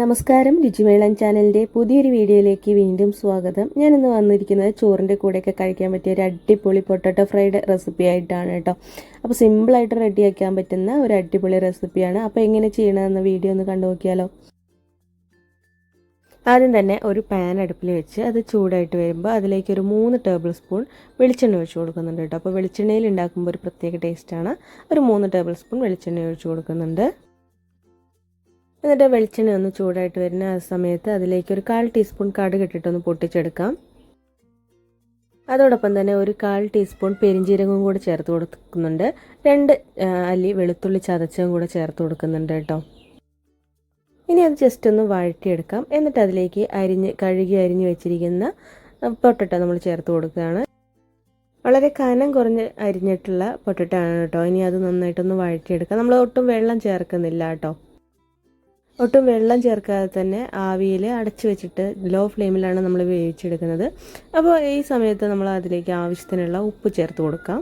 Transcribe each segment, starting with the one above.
നമസ്കാരം രുചിമേളൻ ചാനലിന്റെ പുതിയൊരു വീഡിയോയിലേക്ക് വീണ്ടും സ്വാഗതം. ഞാനിന്ന് വന്നിരിക്കുന്നത് ചോറിന്റെ കൂടെയൊക്കെ കഴിക്കാൻ പറ്റിയ ഒരു അടിപൊളി പൊട്ടറ്റോ ഫ്രൈഡ് റെസിപ്പി ആയിട്ടാണ് കേട്ടോ. അപ്പോൾ സിമ്പിളായിട്ട് റെഡിയാക്കാൻ പറ്റുന്ന ഒരു അടിപൊളി റെസിപ്പിയാണ്. അപ്പോൾ എങ്ങനെ ചെയ്യണമെന്ന വീഡിയോ ഒന്ന് കണ്ടു നോക്കിയാലോ. ആദ്യം തന്നെ ഒരു പാൻ അടുപ്പിൽ വെച്ച് അത് ചൂടായിട്ട് വരുമ്പോൾ അതിലേക്ക് ഒരു മൂന്ന് ടേബിൾ സ്പൂൺ വെളിച്ചെണ്ണ ഒഴിച്ച് കൊടുക്കുന്നുണ്ട് കേട്ടോ. അപ്പോൾ വെളിച്ചെണ്ണയിൽ ഉണ്ടാക്കുമ്പോൾ ഒരു പ്രത്യേക ടേസ്റ്റാണ് ഒരു മൂന്ന് ടേബിൾ സ്പൂൺ വെളിച്ചെണ്ണ ഒഴിച്ച് കൊടുക്കുന്നുണ്ട്. എന്നിട്ട് വെളിച്ചെണ്ണ ഒന്ന് ചൂടായിട്ട് വരുന്ന ആ സമയത്ത് അതിലേക്ക് ഒരു കാൽ ടീസ്പൂൺ കടുക് ഇട്ടിട്ടൊന്ന് പൊട്ടിച്ചെടുക്കാം. അതോടൊപ്പം തന്നെ ഒരു കാൽ ടീസ്പൂൺ പെരിഞ്ചീരകവും കൂടെ ചേർത്ത് കൊടുക്കുന്നുണ്ട്. രണ്ട് അല്ലി വെളുത്തുള്ളി ചതച്ചതും കൂടെ ചേർത്ത് കൊടുക്കുന്നുണ്ട് കേട്ടോ. ഇനി അത് ജസ്റ്റ് ഒന്ന് വഴറ്റിയെടുക്കാം. എന്നിട്ട് അതിലേക്ക് അരിഞ്ഞ് കഴുകി അരിഞ്ഞ് വെച്ചിരിക്കുന്ന പൊട്ടറ്റ നമ്മൾ ചേർത്ത് കൊടുക്കുകയാണ്. വളരെ കനം കുറഞ്ഞ് അരിഞ്ഞിട്ടുള്ള പൊട്ടറ്റാണ് കേട്ടോ. ഇനി അത് നന്നായിട്ടൊന്ന് വഴറ്റിയെടുക്കാം. നമ്മൾ ഒട്ടും വെള്ളം ചേർക്കുന്നില്ല കേട്ടോ. ഒട്ടും വെള്ളം ചേർക്കാതെ തന്നെ ആവിയിൽ അടച്ചു വെച്ചിട്ട് ലോ ഫ്ലെയിമിലാണ് നമ്മൾ വേവിച്ചെടുക്കുന്നത്. അപ്പോൾ ഈ സമയത്ത് നമ്മൾ അതിലേക്ക് ആവശ്യത്തിനുള്ള ഉപ്പ് ചേർത്ത് കൊടുക്കാം.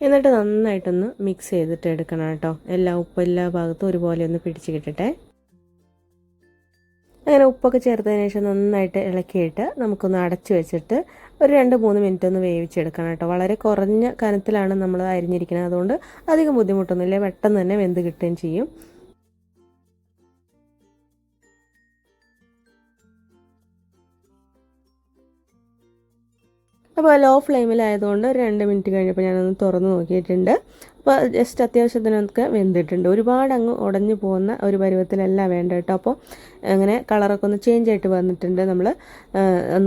എന്നിട്ട് നന്നായിട്ടൊന്ന് മിക്സ് ചെയ്തിട്ട് എടുക്കണം കേട്ടോ. എല്ലാ ഉപ്പ് എല്ലാ ഭാഗത്തും ഒരുപോലെ ഒന്ന് പിടിച്ച് കിട്ടട്ടെ. അങ്ങനെ ഉപ്പൊക്കെ ചേർത്തതിന് ശേഷം നന്നായിട്ട് ഇളക്കിയിട്ട് നമുക്കൊന്ന് അടച്ചു വെച്ചിട്ട് ഒരു രണ്ട് മൂന്ന് മിനിറ്റ് ഒന്ന് വേവിച്ചെടുക്കണം കേട്ടോ. വളരെ കുറഞ്ഞ കനത്തിലാണ് നമ്മൾ അരിഞ്ഞിരിക്കുന്നത്. അതുകൊണ്ട് അധികം ബുദ്ധിമുട്ടൊന്നുമില്ല. പെട്ടെന്ന് തന്നെ വെന്ത് കിട്ടുകയും ചെയ്യും. അപ്പോൾ ലോ ഫ്ലെയിമിലായതുകൊണ്ട് ഒരു രണ്ട് മിനിറ്റ് കഴിഞ്ഞപ്പോൾ ഞാനൊന്ന് തുറന്ന് നോക്കിയിട്ടുണ്ട്. അപ്പോൾ ജസ്റ്റ് അത്യാവശ്യത്തിനൊക്കെ വെന്തിട്ടുണ്ട്. ഒരുപാട് അങ്ങ് ഉടഞ്ഞു പോകുന്ന ഒരു പരുവത്തിലല്ല വേണ്ട കേട്ടോ. അപ്പോൾ അങ്ങനെ കളറൊക്കെ ഒന്ന് ചേഞ്ച് ആയിട്ട് വന്നിട്ടുണ്ട് നമ്മൾ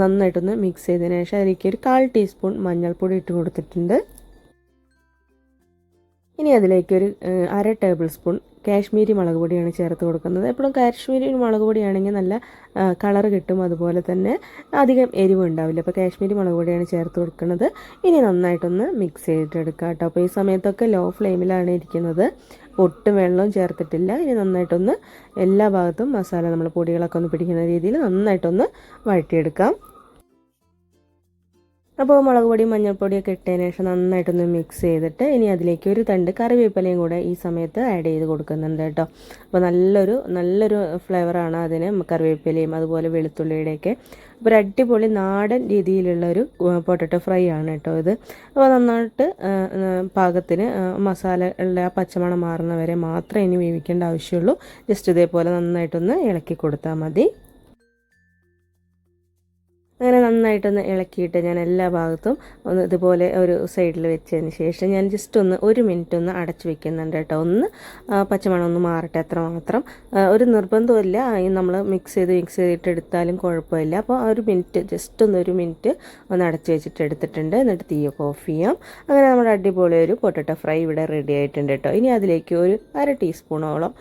നന്നായിട്ടൊന്ന് മിക്സ് ചെയ്തതിന് ശേഷം അതിലേക്ക് ഒരു കാൽ ടീസ്പൂൺ മഞ്ഞൾപ്പൊടി ഇട്ട് കൊടുത്തിട്ടുണ്ട്. ഇനി അതിലേക്ക് ഒരു അര ടേബിൾ സ്പൂൺ കാശ്മീരി മുളക് പൊടിയാണ് ചേർത്ത് കൊടുക്കുന്നത്. എപ്പോഴും കാശ്മീരി മുളക് പൊടിയാണെങ്കിൽ നല്ല കളർ കിട്ടും. അതുപോലെ തന്നെ അധികം എരിവ് ഉണ്ടാവില്ല. അപ്പോൾ കാശ്മീരി മുളക് പൊടിയാണ് ചേർത്ത് കൊടുക്കുന്നത്. ഇനി നന്നായിട്ടൊന്ന് മിക്സ് ചെയ്തിട്ടെടുക്കുക കേട്ടോ. അപ്പോൾ ഈ സമയത്തൊക്കെ ലോ ഫ്ലെയിമിലാണ് ഇരിക്കുന്നത്. ഒട്ടും വെള്ളവും ചേർത്തിട്ടില്ല. ഇനി നന്നായിട്ടൊന്ന് എല്ലാ ഭാഗത്തും മസാല നമ്മൾ പൊടികളൊക്കെ ഒന്ന് പിടിക്കുന്ന രീതിയിൽ നന്നായിട്ടൊന്ന് വഴറ്റിയെടുക്കാം. അപ്പോൾ മുളക് പൊടിയും മഞ്ഞൾപ്പൊടിയൊക്കെ ഇട്ടതിന് ശേഷം നന്നായിട്ടൊന്ന് മിക്സ് ചെയ്തിട്ട് ഇനി അതിലേക്ക് ഒരു തണ്ട് കറിവേപ്പിലയും കൂടെ ഈ സമയത്ത് ആഡ് ചെയ്ത് കൊടുക്കുന്നുണ്ട് കേട്ടോ. അപ്പോൾ നല്ലൊരു നല്ലൊരു ഫ്ലേവറാണ് അതിന് കറിവേപ്പിലയും അതുപോലെ വെളുത്തുള്ളിയുടെയൊക്കെ അപ്പോൾ ഒരു അടിപൊളി നാടൻ രീതിയിലുള്ള ഒരു പൊട്ടറ്റോ ഫ്രൈ ആണ് കേട്ടോ ഇത്. അപ്പോൾ നന്നായിട്ട് പാകത്തിന് മസാലകളുടെ ആ പച്ചമണം മാറുന്നവരെ മാത്രമേ ഇനി വേവിക്കേണ്ട ആവശ്യമുള്ളൂ. ജസ്റ്റ് ഇതേപോലെ നന്നായിട്ടൊന്ന് ഇളക്കി കൊടുത്താൽ മതി. അങ്ങനെ നന്നായിട്ടൊന്ന് ഇളക്കിയിട്ട് ഞാൻ എല്ലാ ഭാഗത്തും ഒന്ന് ഇതുപോലെ ഒരു സൈഡിൽ വെച്ചതിന് ശേഷം ഞാൻ ജസ്റ്റ് ഒന്ന് ഒരു മിനിറ്റ് ഒന്ന് അടച്ചു വെക്കുന്നുണ്ട് കേട്ടോ. ഒന്ന് പച്ചമണം ഒന്ന് മാറട്ടെ അത്ര മാത്രം ഒരു നിർബന്ധമില്ല നമ്മൾ മിക്സ് ചെയ്ത് മിക്സ് ചെയ്തിട്ട് എടുത്താലും കുഴപ്പമില്ല. അപ്പോൾ ഒരു മിനിറ്റ് ജസ്റ്റ് ഒന്ന് ഒരു മിനിറ്റ് ഒന്ന് അടച്ചു വെച്ചിട്ട് എടുത്തിട്ടുണ്ട്. എന്നിട്ട് തീയൊക്കെ ഓഫ് ചെയ്യാം. അങ്ങനെ നമ്മുടെ അടിപൊളി ഒരു പൊട്ടറ്റോ ഫ്രൈ ഇവിടെ റെഡി ആയിട്ടുണ്ട് കേട്ടോ. ഇനി അതിലേക്ക് ഒരു അര ടീസ്പൂണോളം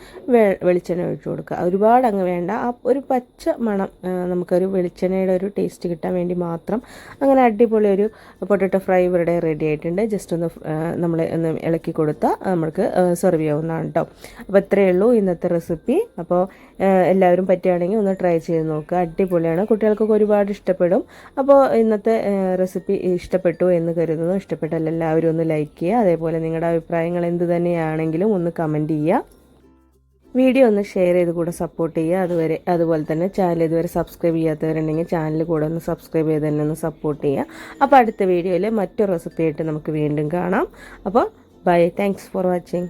വെളിച്ചെണ്ണ ഒഴിച്ചു കൊടുക്കുക. ഒരുപാട് അങ്ങ് വേണ്ട. ആ ഒരു പച്ച മണം നമുക്കൊരു വെളിച്ചെണ്ണയുടെ ഒരു ടേസ്റ്റ് കിട്ടാൻ വേണ്ടി മാത്രം അങ്ങനെ അടിപൊളി ഒരു പൊട്ടറ്റോ ഫ്രൈ ഇവിടെ റെഡി ആയിട്ടുണ്ട്. ജസ്റ്റ് ഒന്ന് നമ്മൾ ഒന്ന് ഇളക്കി കൊടുത്താൽ നമുക്ക് സെർവ് ചെയ്യാവുന്നതാണ് കേട്ടോ അപ്പോൾ ഇത്രയേ ഉള്ളൂ ഇന്നത്തെ റെസിപ്പി അപ്പോൾ എല്ലാവരും പറ്റുകയാണെങ്കിൽ ഒന്ന് ട്രൈ ചെയ്ത് നോക്കുക അടിപൊളിയാണ്. കുട്ടികൾക്കൊക്കെ ഒരുപാട് ഇഷ്ടപ്പെടും. അപ്പോൾ ഇന്നത്തെ റെസിപ്പി ഇഷ്ടപ്പെട്ടു എന്ന് കരുതുന്നു. ഇഷ്ടപ്പെട്ടാൽ എല്ലാവരും ഒന്ന് ലൈക്ക് ചെയ്യുക. അതേപോലെ നിങ്ങളുടെ അഭിപ്രായങ്ങൾ എന്ത് തന്നെയാണെങ്കിലും ഒന്ന് കമന്റ് ചെയ്യുക. വീഡിയോ ഒന്ന് ഷെയർ ചെയ്ത് കൂടെ സപ്പോർട്ട് ചെയ്യുക. അതുവരെ അതുപോലെ തന്നെ ചാനൽ ഇതുവരെ സബ്സ്ക്രൈബ് ചെയ്യാത്തവരുണ്ടെങ്കിൽ ചാനൽ കൂടെ ഒന്ന് സബ്സ്ക്രൈബ് ചെയ്ത് തന്നെ ഒന്ന് സപ്പോർട്ട് ചെയ്യുക. അപ്പോൾ അടുത്ത വീഡിയോയിൽ മറ്റൊരു റെസിപ്പി ആയിട്ട് നമുക്ക് വീണ്ടും കാണാം. അപ്പോൾ ബൈ താങ്ക്സ് ഫോർ വാച്ചിങ്